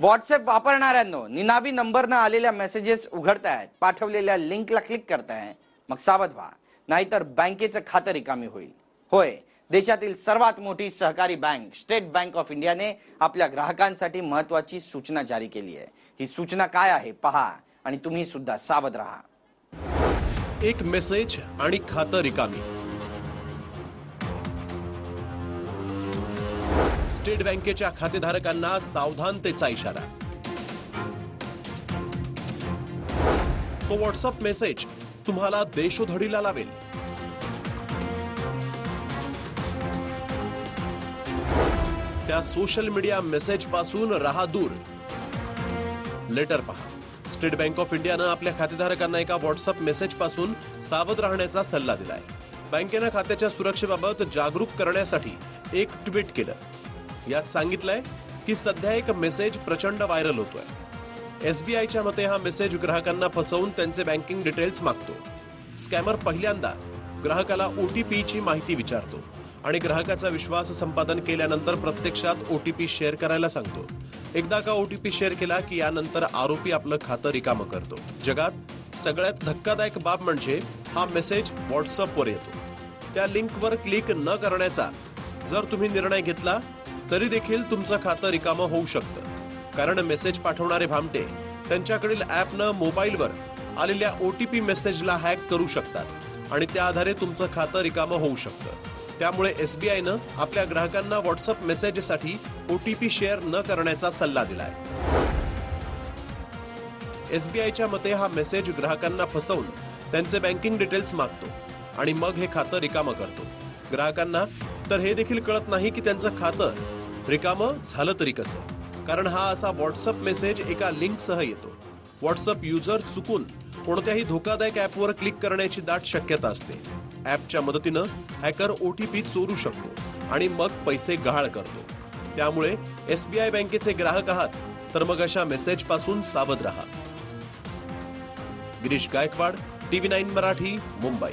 WhatsApp वापरणाऱ्यांनो निनावी नंबरनं आलेल्या messages उघडतायत पाठवलेल्या लिंकला क्लिक करताय. मग सावध व्हा नाहीतर बँकेचं खातं रिकामी होईल. होय देशातील सर्वात मोठी सहकारी बँक स्टेट बँक ऑफ इंडियाने आपल्या ग्राहकांसाठी महत्वाची सूचना जारी केली आहे. ही सूचना काय आहे पहा आणि तुम्ही सुद्धा सावध राहा. एक मेसेज आणि खातं रिकामी. स्टेट बँकेच्या खातेधारकांना सावधानतेचा इशारा. तो व्हॉट्सअप मेसेज तुम्हाला देशोधडीला लावेल. त्या सोशल मीडिया मेसेजपासून राहा दूर. लेटर पहा. स्टेट बँक ऑफ इंडियानं आपल्या खातेधारकांना एका व्हॉट्सअप मेसेजपासून सावध राहण्याचा सल्ला दिलाय. बँकेनं खात्याच्या सुरक्षेबाबत जागरूक करण्यासाठी एक ट्विट केलं. यात सांगितलंय की सध्या एक मेसेज प्रचंड व्हायरल होतोय. एसबीआयच्या मते हा मेसेज ग्राहकांना फसवून त्यांचे बँकिंग डिटेल्स मागतो. स्कॅमर पहिल्यांदा ग्राहकाला ओटीपी ची माहिती विचारतो आणि ग्राहकाचा विश्वास संपादन केल्यानंतर प्रत्यक्षात ओटीपी शेअर करायला सांगतो. एकदा का ओटीपी शेअर केला की यानंतर आरोपी आपलं खातं रिकामं करतो. जगात सगळ्यात धक्कादायक बाब म्हणजे हा मेसेज व्हॉट्सअपवर येतो. त्या लिंकवर क्लिक न करण्याचा जर तुम्ही निर्णय घेतला तरी देखील तुमचं खातं रिकामं होऊ शकतं. कारण मेसेज पाठवणारे भामटे त्यांच्याकडील ऍपनं मोबाईलवर आलेल्या ओटीपी मेसेजला हॅक करू शकतात आणि त्या आधारे तुमचं खातं रिकामं होऊ शकतं. त्यामुळे एसबीआयनं आपल्या ग्राहकांना व्हॉट्सअप मेसेजसाठी ओटीपी शेअर न करण्याचा सल्ला दिलाय. एसबीआयच्या मते हा मेसेज ग्राहकांना फसवून त्यांचे बँकिंग डिटेल्स मागतो आणि मग हे खातं रिकामं करतो. ग्राहकांना तर हे देखील कळत नाही की त्यांचं खातं रिकामं झालं तरी कसं? कारण हा असा व्हॉट्सअप मेसेज एका लिंकसह येतो. व्हॉट्सअप युजर चुकून कोणत्याही धोकादायक ऍपवर क्लिक करण्याची दाट शक्यता असते. ऍपच्या मदतीनं हॅकर ओटीपी चोरू शकतो आणि मग पैसे गहाळ करतो. त्यामुळे एस बी आय बँकेचे ग्राहक आहात तर मग अशा मेसेजपासून सावध राहा. Girish Gaikwad TV nine Marathi Mumbai.